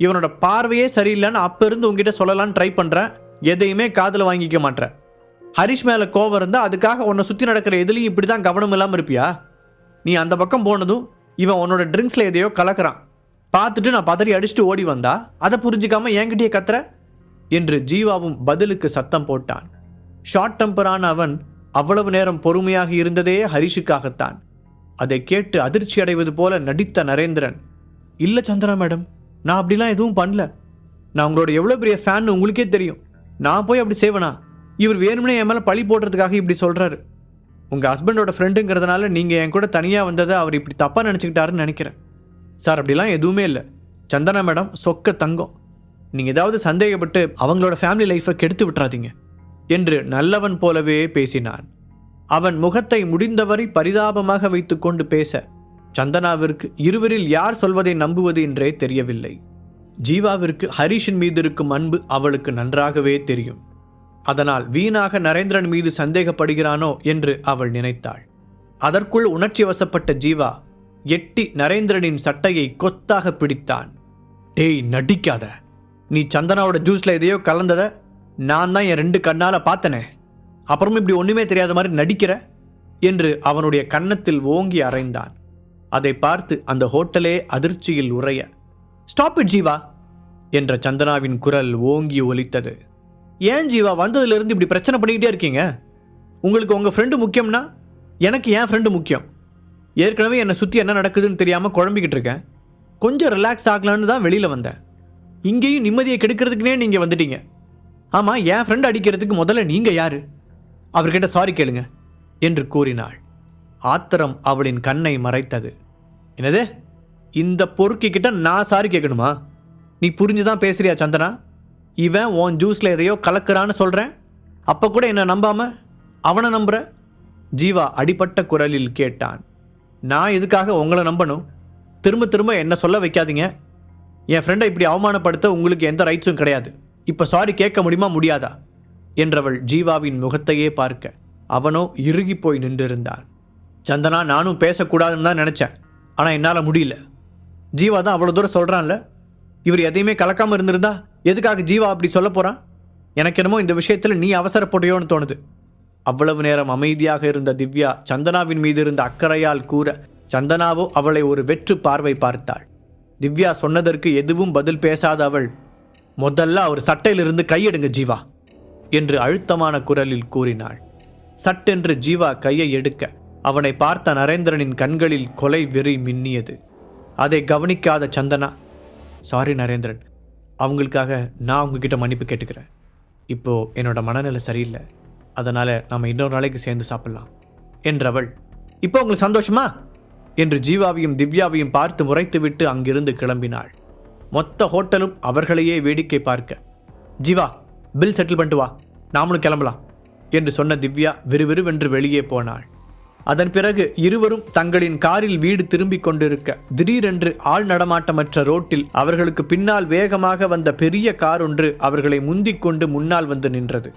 இவனோட பார்வையே சரியில்லைன்னு அப்போ இருந்து உங்ககிட்ட சொல்லலான்னு ட்ரை பண்ணுறேன் எதையுமே காதில் வாங்கிக்க மாட்டேன் ஹரிஷ் மேலே கோவம் இருந்தால் அதுக்காக உன்னை சுற்றி நடக்கிற எதுலேயும் இப்படி தான் கவனம் இல்லாமல் இருப்பியா? நீ அந்த பக்கம் போனதும் இவன் உன்னோட ட்ரிங்க்ஸில் எதையோ கலக்கிறான். பார்த்துட்டு நான் பதறி அடிச்சுட்டு ஓடி வந்தா அதை புரிஞ்சுக்காம என்கிட்டயே கத்துற? என்று ஜீவாவும் பதிலுக்கு சத்தம் போட்டான். ஷார்ட் டெம்பரான அவன் அவ்வளவு நேரம் பொறுமையாக இருந்ததே ஹரிஷுக்காகத்தான். அதை கேட்டு அதிர்ச்சி அடைவது போல நடித்த நரேந்திரன் இல்லை சந்திரா மேடம் நான் அப்படிலாம் எதுவும் பண்ணல. நான் உங்களோட எவ்வளோ பெரிய ஃபேன் உங்களுக்கே தெரியும். நான் போய் அப்படி செய்வேனா? இவர் வேணும்னே என் மேலே பழி போடுறதுக்காக இப்படி சொல்கிறாரு உங்கள் ஹஸ்பண்டோட ஃப்ரெண்டுங்கிறதுனால நீங்கள் என் கூட தனியாக வந்ததை அவர் இப்படி தப்பாக நினச்சிக்கிட்டாருன்னு நினைக்கிறேன். சார் அப்படிலாம் எதுவுமே இல்லை. சந்தனா மேடம் சொக்க தங்கம். நீங்கள் ஏதாவது சந்தேகப்பட்டு அவங்களோட ஃபேமிலி லைஃப்பை கெடுத்து விட்டுறாதீங்க. என்று நல்லவன் போலவே பேசினான். அவன் முகத்தை முடிந்தவரை பரிதாபமாக வைத்துக்கொண்டு பேச சந்தனாவிற்கு இருவரில் யார் சொல்வதை நம்புவது என்றே தெரியவில்லை. ஜீவாவிற்கு ஹரிஷின் மீது இருக்கும் அன்பு அவளுக்கு நன்றாகவே தெரியும். அதனால் வீணாக நரேந்திரன் மீது சந்தேகப்படுகிறானோ என்று அவள் நினைத்தாள். அதற்குள் உணர்ச்சி வசப்பட்ட ஜீவா எட்டி நரேந்திரனின் சட்டையை கொத்தாக பிடித்தான். டேய் நடிக்காத. நீ சந்தனாவோட ஜூஸ்ல எதையோ கலந்தத? நான் தான் என் ரெண்டு கண்ணால பார்த்தனே. அப்புறமும் இப்படி ஒண்ணுமே தெரியாத மாதிரி நடிக்கிற? என்று அவனுடைய கன்னத்தில் ஓங்கி அறைந்தான். அதை பார்த்து அந்த ஹோட்டலே அதிர்ச்சியில் உறைய. ஸ்டாப் இட் ஜீவா என்ற சந்தனாவின் குரல் ஓங்கி ஒலித்தது. ஏன் ஜீவா வந்ததுலேருந்து இப்படி பிரச்சனை பண்ணிக்கிட்டே இருக்கீங்க? உங்களுக்கு உங்கள் ஃப்ரெண்டு முக்கியம்னா எனக்கு என் ஃப்ரெண்டு முக்கியம். ஏற்கனவே என்னை சுற்றி என்ன நடக்குதுன்னு தெரியாமல் குழம்பிக்கிட்டு இருக்கேன். கொஞ்சம் ரிலாக்ஸ் ஆகலான்னு தான் வெளியில் வந்தேன். இங்கேயும் நிம்மதியை கெடுக்கிறதுக்குனே நீங்கள் வந்துட்டீங்க. ஆமாம் என் ஃப்ரெண்ட் அடிக்கிறதுக்கு முதல்ல நீங்கள் யார்? அவர்கிட்ட சாரி கேளுங்க என்று கூறினாள். ஆத்திரம் அவளின் கண்ணை மறைத்தது. என்னது? இந்த பொறுக்கி கிட்ட நான் சாரி கேட்கணுமா நீ புரிஞ்சுதான் பேசுறியா சந்தனா? இவன் உன் ஜூஸில் எதையோ கலக்குறான்னு சொல்கிறேன் அப்போ கூட என்னை நம்பாம? அவனை நம்புற? ஜீவா அடிப்பட்ட குரலில் கேட்டான். நான் எதுக்காக உங்களை நம்பணும்? திரும்ப திரும்ப என்ன சொல்ல வைக்காதீங்க. என் ஃப்ரெண்டை இப்படி அவமானப்படுத்த உங்களுக்கு எந்த ரைட்ஸும் கிடையாது. இப்போ சாரி கேட்க முடியுமா முடியாதா? என்றவள் ஜீவாவின் முகத்தையே பார்க்க அவனோ இறுகி போய் நின்றிருந்தான். சந்தனா நானும் பேசக்கூடாதுன்னு தான் நினச்சேன். ஆனால் என்னால் முடியல. ஜீவா தான் அவ்வளோ தூரம் சொல்கிறான்ல இவர் எதையுமே கலக்காமல் இருந்திருந்தா எதுக்காக ஜீவா அப்படி சொல்ல போகிறான் எனக்கு என்னமோ இந்த விஷயத்தில் நீ அவசரப்படுறியோன்னு தோணுது. அவ்வளவு நேரம் அமைதியாக இருந்த திவ்யா சந்தனாவின் மீது இருந்த அக்கறையால் கூற சந்தனாவோ அவளை ஒரு வெற்று பார்வை பார்த்தாள். திவ்யா சொன்னதற்கு எதுவும் பதில் பேசாத அவள் முதல்ல அவர் சட்டையிலிருந்து கையெடுங்க ஜீவா என்று அழுத்தமான குரலில் கூறினாள். சட்டென்று ஜீவா கையை எடுக்க அவனை பார்த்த நரேந்திரனின் கண்களில் கொலை வெறி மின்னியது. அதை கவனிக்காத சந்தனா சாரி நரேந்திரன். அவங்களுக்காக நான் உங்ககிட்ட மன்னிப்பு கேட்டுக்கிறேன். இப்போது என்னோட மனநிலை சரியில்லை. அதனால் நாம் இன்னொரு நாளைக்கு சேர்ந்து சாப்பிட்லாம். என்றவள் இப்போ உங்களுக்கு சந்தோஷமா? என்று ஜீவாவையும் திவ்யாவையும் பார்த்து முறைத்துவிட்டு அங்கிருந்து கிளம்பினாள். மொத்த ஹோட்டலும் அவர்களையே வேடிக்கை பார்க்க ஜீவா பில் செட்டில் பண்ணிட்டு வா. நாமளும் கிளம்பலாம். என்று சொன்ன திவ்யா விறுவிறுவென்று வெளியே போனாள். அதன் பிறகு இருவரும் தங்களின் காரில் வீடு திரும்பிக் கொண்டிருக்க திடீரென்று ஆள் நடமாட்டமற்ற ரோட்டில் அவர்களுக்கு பின்னால் வேகமாக வந்த பெரிய கார் ஒன்று அவர்களை முந்திக் கொண்டு முன்னால் வந்து நின்றது.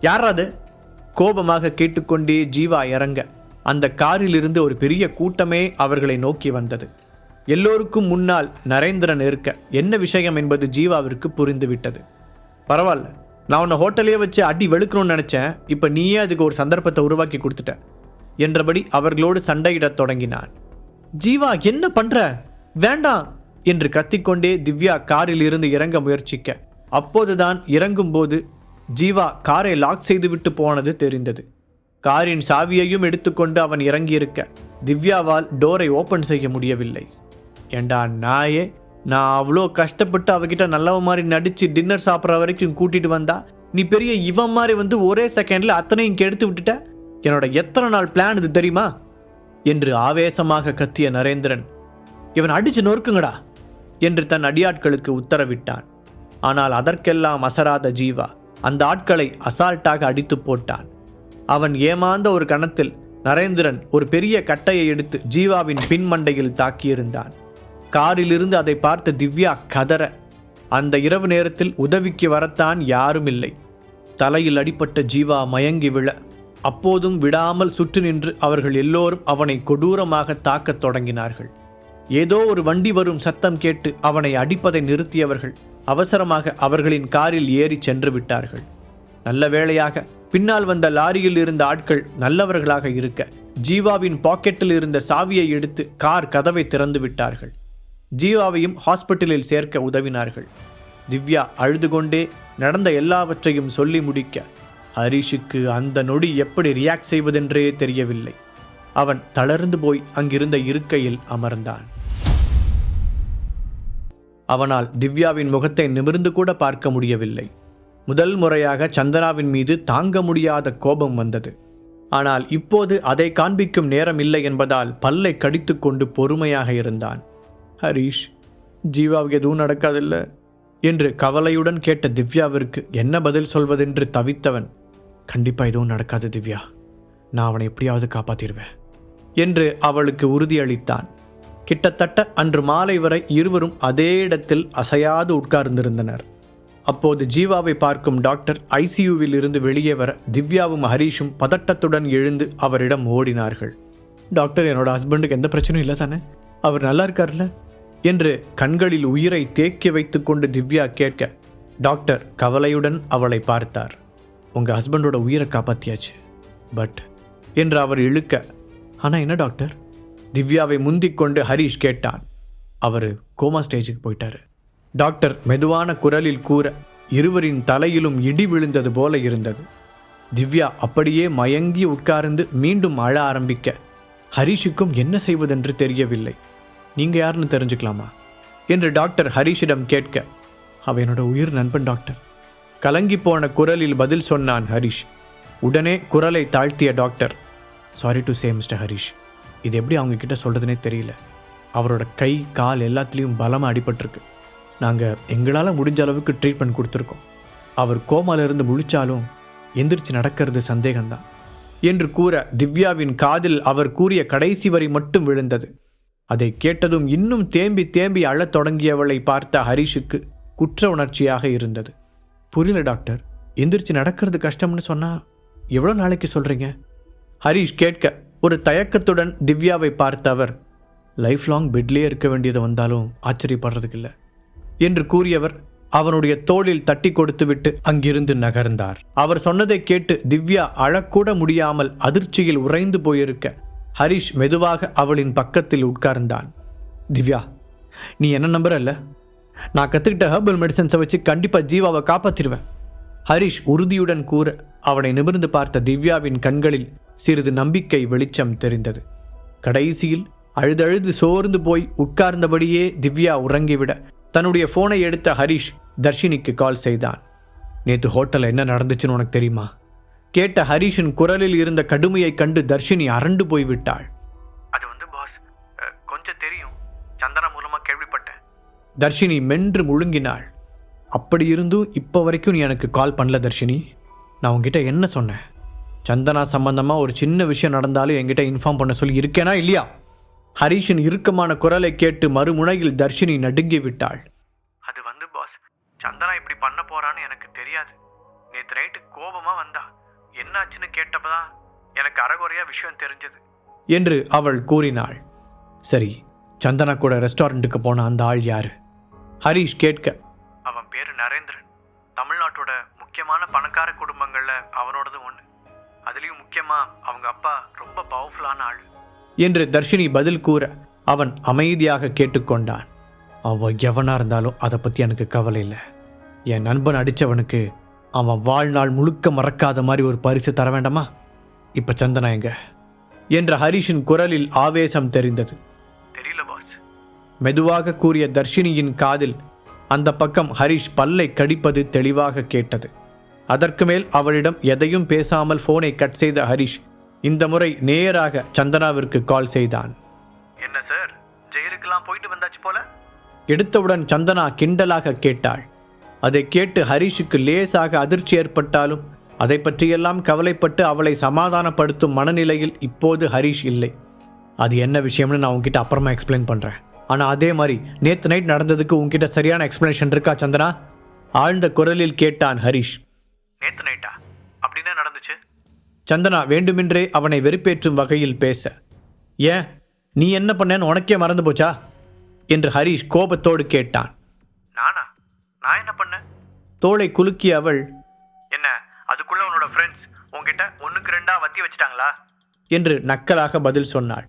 யார் அது? கோபமாக கேட்டுக்கொண்டே ஜீவா இறங்க. அந்த காரிலிருந்து ஒரு பெரிய கூட்டமே அவர்களை நோக்கி வந்தது. எல்லோருக்கும் முன்னால் நரேந்திரன் இருக்க என்ன விஷயம் என்பது ஜீவாவிற்கு புரிந்துவிட்டது. பரவாயில்ல நான் உன்னை ஹோட்டலே வச்சு அடி வெளுக்கணும்னு நினச்சேன். இப்போ நீயே அதுக்கு ஒரு சந்தர்ப்பத்தை உருவாக்கி கொடுத்துட்ட. என்றபடி அவர்களோடு சண்டையிடத் தொடங்கினான். ஜீவா என்ன பண்ற? வேண்டாம் என்று கத்திக்கொண்டே திவ்யா காரில் இருந்து இறங்க முயற்சிக்க. அப்போதுதான் இறங்கும்போது ஜீவா காரை லாக் செய்துவிட்டு போனது தெரிந்தது. காரின் சாவியையும் எடுத்துக்கொண்டு அவன் இறங்கியிருக்க. திவ்யாவால் டோரை ஓபன் செய்ய முடியவில்லை. ஏண்டா நாயே நான் அவ்வளோ கஷ்டப்பட்டு அவகிட்ட நல்லவ மாதிரி நடித்து டின்னர் சாப்பிட்ற வரைக்கும் கூட்டிட்டு வந்தா நீ பெரிய இவன் மாதிரி வந்து ஒரே செகண்ட்ல அத்தனையும் கெடுத்து விட்டுட்ட? என்னோட எத்தனை நாள் பிளான் இது தெரியுமா? என்று ஆவேசமாக கத்திய நரேந்திரன் இவன் அடிச்சு நொறுக்குங்கடா என்று தன் அடியாட்களுக்கு உத்தரவிட்டான். ஆனால் அதற்கெல்லாம் அசராத ஜீவா அந்த ஆட்களை அசால்ட்டாக அடித்து போட்டான். அவன் ஏமாந்த ஒரு கணத்தில் நரேந்திரன் ஒரு பெரிய கட்டையை எடுத்து ஜீவாவின் பின்மண்டையில் தாக்கியிருந்தான். காரிலிருந்து அதை பார்த்த திவ்யா கதற அந்த இரவு நேரத்தில் உதவிக்கு வரத்தான் யாரும் இல்லை. தலையில் அடிபட்ட ஜீவா மயங்கி விழ அப்போதும் விடாமல் சுற்றி நின்று அவர்கள் எல்லோரும் அவனை கொடூரமாக தாக்கத் தொடங்கினார்கள். ஏதோ ஒரு வண்டி வரும் சத்தம் கேட்டு அவனை அடிப்பதை நிறுத்தியவர்கள் அவசரமாக அவர்களின் காரில் ஏறி சென்று விட்டார்கள். நல்ல வேளையாக பின்னால் வந்த லாரியில் இருந்த ஆட்கள் நல்லவர்களாக இருக்க ஜீவாவின் பாக்கெட்டில் இருந்த சாவியை எடுத்து கார் கதவை திறந்து விட்டார்கள். ஜீவாவையும் ஹாஸ்பிட்டலில் சேர்க்க உதவினார்கள். திவ்யா அழுது கொண்டே நடந்த எல்லாவற்றையும் சொல்லி முடிக்க ஹரிஷுக்கு அந்த நொடி எப்படி ரியாக்ட் செய்வதென்றே தெரியவில்லை. அவன் தளர்ந்து போய் அங்கிருந்த இருக்கையில் அமர்ந்தான். அவனால் திவ்யாவின் முகத்தை நிமிர்ந்து கூட பார்க்க முடியவில்லை. முதல் முறையாக சந்தனாவின் மீது தாங்க முடியாத கோபம் வந்தது. ஆனால் இப்போது அதை காண்பிக்கும் நேரம் இல்லை என்பதால் பல்லை கடித்துக்கொண்டு பொறுமையாக இருந்தான். ஹரீஷ் ஜீவாவுக்கு எதுவும் நடக்காதில்ல? என்று கவலையுடன் கேட்ட திவ்யாவிற்கு என்ன பதில் சொல்வதென்று தவித்தவன் கண்டிப்பாக எதுவும் நடக்காது திவ்யா. நான் அவனை எப்படியாவது காப்பாற்றிடுவேன் என்று அவளுக்கு உறுதியளித்தான். கிட்டத்தட்ட அன்று மாலை வரை இருவரும் அதே இடத்தில் அசையாது உட்கார்ந்திருந்தனர். அப்போது ஜீவாவை பார்க்கும் டாக்டர் ஐசியூவில் இருந்து வெளியே வர திவ்யாவும் ஹரீஷும் பதட்டத்துடன் எழுந்து அவரிடம் ஓடினார்கள். டாக்டர் என்னோட ஹஸ்பண்டுக்கு எந்த பிரச்சனையும் இல்லை தானே? அவர் நல்லா இருக்கார்ல? என்று கண்களில் உயிரை தேக்கி வைத்துக்கொண்டு திவ்யா கேட்க டாக்டர் கவலையுடன் அவளை பார்த்தார். உங்கள் ஹஸ்பண்டோட உயிரை காப்பாத்தியாச்சு. பட் என்று அவர் இழுக்க ஆனால் என்ன டாக்டர் திவ்யாவை முந்திக் கொண்டு ஹரீஷ் கேட்டான். அவர் கோமா ஸ்டேஜுக்கு போயிட்டாரு. டாக்டர் மெதுவான குரலில் கூற இருவரின் தலையிலும் இடி விழுந்தது போல இருந்தது. திவ்யா அப்படியே மயங்கி உட்கார்ந்து மீண்டும் அழ ஆரம்பிக்க ஹரிஷுக்கும் என்ன செய்வதென்று தெரியவில்லை. நீங்கள் யாருன்னு தெரிஞ்சுக்கலாமா? என்று டாக்டர் ஹரிஷிடம் கேட்க அவ என்னோட உயிர் நண்பன் டாக்டர் கலங்கி போன குரலில் பதில் சொன்னான் ஹரிஷ். உடனே குரலை தாழ்த்திய doctor sorry to say mister Harish. இது எப்படி அவங்க கிட்ட சொல்கிறதுனே தெரியல. அவரோட கை கால் எல்லாத்துலேயும் பலமாக அடிபட்டிருக்கு. நாங்கள் எங்களால் முடிஞ்ச அளவுக்கு ட்ரீட்மெண்ட் கொடுத்துருக்கோம். அவர் கோமாலிருந்து முழிச்சாலும் எந்திரிச்சு நடக்கிறது சந்தேகம்தான். என்று கூற திவ்யாவின் காதில் அவர் கூறிய கடைசி வரி மட்டும் விழுந்தது. அதை கேட்டதும் இன்னும் தேம்பி தேம்பி அழத் தொடங்கியவளை பார்த்த ஹரிஷுக்கு குற்ற உணர்ச்சியாக இருந்தது. புரியல டாக்டர். எந்திரிச்சு நடக்கிறது கஷ்டம்னு சொன்னால் எவ்வளோ நாளைக்கு சொல்கிறீங்க ஹரிஷ் கேட்க. ஒரு தயக்கத்துடன் திவ்யாவை பார்த்த அவர் லைஃப் லாங் பெட்லேயே இருக்க வேண்டியது வந்தாலும் ஆச்சரியப்படுறதுக்கு இல்லை என்று கூறியவர் அவனுடைய தோளில் தட்டி கொடுத்துவிட்டு அங்கிருந்து நகர்ந்தார். அவர் சொன்னதை கேட்டு திவ்யா அழக்கூட முடியாமல் அதிர்ச்சியில் உறைந்து போயிருக்க ஹரிஷ் மெதுவாக அவளின் பக்கத்தில் உட்கார்ந்தான். திவ்யா நீ என்ன நம்புறல்ல நான் கற்றுக்கிட்ட ஹெர்பல் மெடிசன்ஸை வச்சு கண்டிப்பாக ஜீவாவை காப்பாற்றிடுவேன் ஹரிஷ் உறுதியுடன் கூற அவனை நிமிர்ந்து பார்த்த திவ்யாவின் கண்களில் சிறிது நம்பிக்கை வெளிச்சம் தெரிந்தது. கடைசியில் அழுதழுது சோர்ந்து போய் உட்கார்ந்தபடியே திவ்யா உறங்கிவிட தன்னுடைய ஃபோனை எடுத்த ஹரிஷ் தர்ஷினிக்கு கால் செய்தான். நேற்று ஹோட்டலில் என்ன நடந்துச்சுன்னு உனக்கு தெரியுமா? கேட்ட ஹரிஷின் குரலில் இருந்த கடுமையை கண்டு தர்ஷினி அரண்டு போய்விட்டாள். தர்ஷினி மென்று முழுங்கினாள். அப்படி இருந்தும் இப்போ வரைக்கும் நீ எனக்கு கால் பண்ணல தர்ஷினி. நான் உங்ககிட்ட என்ன சொன்னேன்? சந்தனா சம்பந்தமாக ஒரு சின்ன விஷயம் நடந்தாலும் என்கிட்ட இன்ஃபார்ம் பண்ண சொல்லி இருக்கேனா இல்லையா? ஹரிஷின் இறுக்கமான குரலை கேட்டு மறுமுனையில் தர்ஷினி நடுங்கி விட்டாள். அது வந்து பாஸ் சந்தனா இப்படி பண்ண போறான்னு எனக்கு தெரியாது. நேற்று நைட்டு கோபமா வந்தா. என்னாச்சுன்னு கேட்டப்பதான் எனக்கு அறகுறையா விஷயம் தெரிஞ்சது. என்று அவள் கூறினாள். சரி சந்தனா கூட ரெஸ்டாரண்ட்டுக்கு போன அந்த ஆள் யாரு? ஹரிஷ் கேட்க. அவன் பேரு நரேந்திரன். தமிழ்நாட்டோட முக்கியமான பணக்கார குடும்பங்கள்ல அவனோடது ஒன்று அதுலயும் முக்கியமா அவங்க அப்பா ரொம்ப பவர்ஃபுல்லான ஆள். என்று தர்ஷினி பதில் கூற அவன் அமைதியாக கேட்டுக்கொண்டான். அவன் எவனா இருந்தாலும் அதை பத்தி எனக்கு கவலை இல்லை. என் நண்பன் அடிச்சவனுக்கு அவன் வாழ்நாள் முழுக்க மறக்காத மாதிரி ஒரு பரிசு தர வேண்டாமா? இப்ப சந்தனா எங்க? என்ற ஹரிஷின் குரலில் ஆவேசம் தெரிந்தது. மெதுவாக கூறிய தர்ஷினியின் காதில் அந்த பக்கம் ஹரிஷ் பல்லை கடிப்பது தெளிவாக கேட்டது. அதற்கு மேல் அவளிடம் எதையும் பேசாமல் போனை கட் செய்த ஹரிஷ் இந்த முறை நேராக சந்தனாவிற்கு கால் செய்தான். என்ன சார் ஜெயிலுக்கெல்லாம் போயிட்டு வந்தாச்சு போல? எடுத்தவுடன் சந்தனா கிண்டலாக கேட்டாள். அதை கேட்டு ஹரிஷுக்கு லேசாக அதிர்ச்சி ஏற்பட்டாலும் அதை பற்றியெல்லாம் கவலைப்பட்டு அவளை சமாதானப்படுத்தும் மனநிலையில் இப்போது ஹரிஷ் இல்லை. அது என்ன விஷயம்னு நான் உன்கிட்ட அப்புறமா எக்ஸ்பிளைன் பண்ணுறேன் ஆனால் அதே மாதிரி நேற்று நைட் நடந்ததுக்கு உன்கிட்ட சரியான எக்ஸ்பிளனேஷன் இருக்கா சந்தனா? ஆழ்ந்த குரலில் கேட்டான் ஹரிஷ். நேற்று நைட்டா அப்படின்னா நடந்துச்சு. சந்தனா வேண்டுமென்றே அவனை வெறுப்பேற்றும் வகையில் பேச ஏன்? நீ என்ன பண்ணேன்னு உனக்கே மறந்து போச்சா? என்று ஹரிஷ் கோபத்தோடு கேட்டான். நானா? நான் என்ன பண்ணேன்? தோளை குலுக்கிய அவள் என்ன அதுக்குள்ள உன்னோட ஃப்ரெண்ட்ஸ் உன்கிட்ட ஒண்ணுக்கு ரெண்டா வத்தி வச்சிட்டாங்களா? என்று நக்கலாக பதில் சொன்னாள்.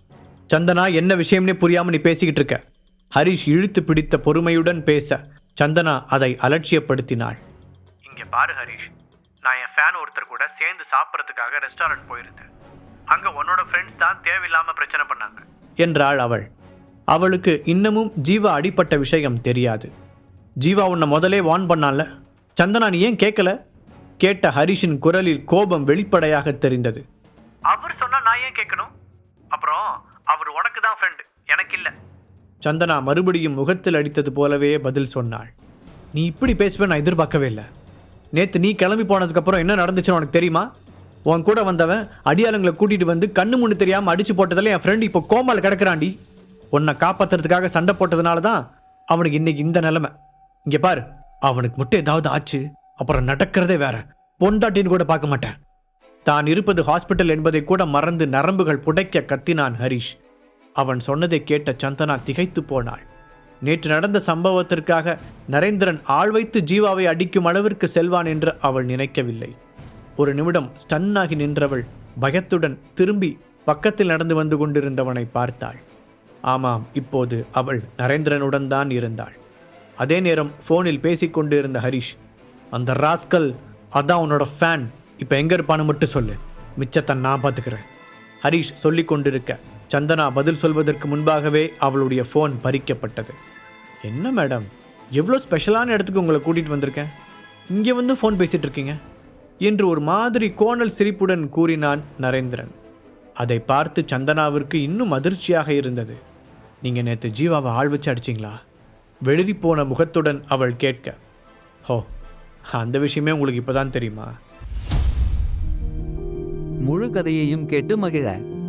சந்தனா என்ன விஷயம்னே புரியாம நீ பேசிக்கிட்டு இருக்க. ஹரிஷ் இழுத்து பிடித்த பொறுமையுடன் பேச சந்தனா அதை அலட்சியப்படுத்தினாள். இங்க பாரு ஹரிஷ் நான் என் ஃபேன் ஒருத்தர் கூட சேர்ந்து சாப்பிட்றதுக்காக ரெஸ்டாரண்ட் போயிருந்தேன். அங்க உன்னோட ஃப்ரெண்ட்ஸ் தான் தேவையில்லாம பிரச்சனை பண்ணாங்க. என்றாள் அவள். அவளுக்கு இன்னமும் ஜீவா அடிப்பட்ட விஷயம் தெரியாது. ஜீவா உன்னை முதலே வார்ன் பண்ணால சந்தனா நீ ஏன் கேட்கல? கேட்ட ஹரிஷின் குரலில் கோபம் வெளிப்படையாக தெரிந்தது. அவர் சொன்னா நான் ஏன் கேட்கணும்? அப்புறம் அவர் உனக்கு தான் ஃப்ரெண்டு எனக்கு இல்ல. சந்தனா மறுபடியும் முகத்தில் அடித்தது போலவே பதில் சொன்னாள். நீ இப்படி பேசுவே நான் எதிர்பார்க்கவே இல்லை. நேற்று நீ கிளம்பி போனதுக்கப்புறம் என்ன நடந்துச்சுன்னு உனக்கு தெரியுமா? உன் கூட வந்தவன் அடியாளங்களை கூட்டிட்டு வந்து கண்ணு முன்னு தெரியாமல் அடிச்சு போட்டதில் என் ஃப்ரெண்டு இப்போ கோமால் கிடக்கிறாண்டி உன்னை காப்பாத்துறதுக்காக சண்டை போட்டதுனால தான் அவனுக்கு இன்னைக்கு இந்த நிலைமை. இங்கே பாரு அவனுக்கு மட்டும் ஏதாவது ஆச்சு அப்புறம் நடக்கிறதே வேற. பொண்டாட்டின்னு கூட பார்க்க மாட்டேன். தான் இருப்பது ஹாஸ்பிட்டல் என்பதை கூட மறந்து நரம்புகள் புடைக்க கத்தினான் ஹரிஷ். அவன் சொன்னதை கேட்ட சந்தனா திகைத்து போனாள். நேற்று நடந்த சம்பவத்திற்காக நரேந்திரன் ஆள் வைத்து ஜீவாவை அடிக்கும் அளவிற்கு செல்வான் என்று அவள் நினைக்கவில்லை. ஒரு நிமிடம் ஸ்டன்னாகி நின்றவள் பயத்துடன் திரும்பி பக்கத்தில் நடந்து வந்து கொண்டிருந்தவனை பார்த்தாள். ஆமாம் இப்போது அவள் நரேந்திரனுடன் தான் இருந்தாள். அதே நேரம் ஃபோனில் பேசிக்கொண்டு இருந்த ஹரிஷ் அந்த ராஸ்கல் அதான் உன்னோட ஃபேன் இப்போ எங்கே இருப்பான்னு மட்டும் சொல்லு. மிச்சத்தை நான் பார்த்துக்கிறேன் ஹரிஷ் சொல்லி கொண்டிருக்க சந்தனா பதில் சொல்வதற்கு முன்பாகவே அவளுடைய ஃபோன் பறிக்கப்பட்டது. என்ன மேடம் எவ்வளோ ஸ்பெஷலான இடத்துக்கு உங்களை கூட்டிகிட்டு வந்திருக்கேன்? இங்கே வந்து ஃபோன் பேசிகிட்டு இருக்கீங்க? என்று ஒரு மாதிரி கோணல் சிரிப்புடன் கூறினான் நரேந்திரன். அதை பார்த்து சந்தனாவிற்கு இன்னும் அதிர்ச்சியாக இருந்தது. நீங்கள் நேற்று ஜீவாவை ஆள் வச்சு அடிச்சிங்களா? வெளிரி போன முகத்துடன் அவள் கேட்க ஹோ அந்த விஷயமே உங்களுக்கு இப்போதான் தெரியுமா? முழு கதையையும் கேட்டு மகிழ.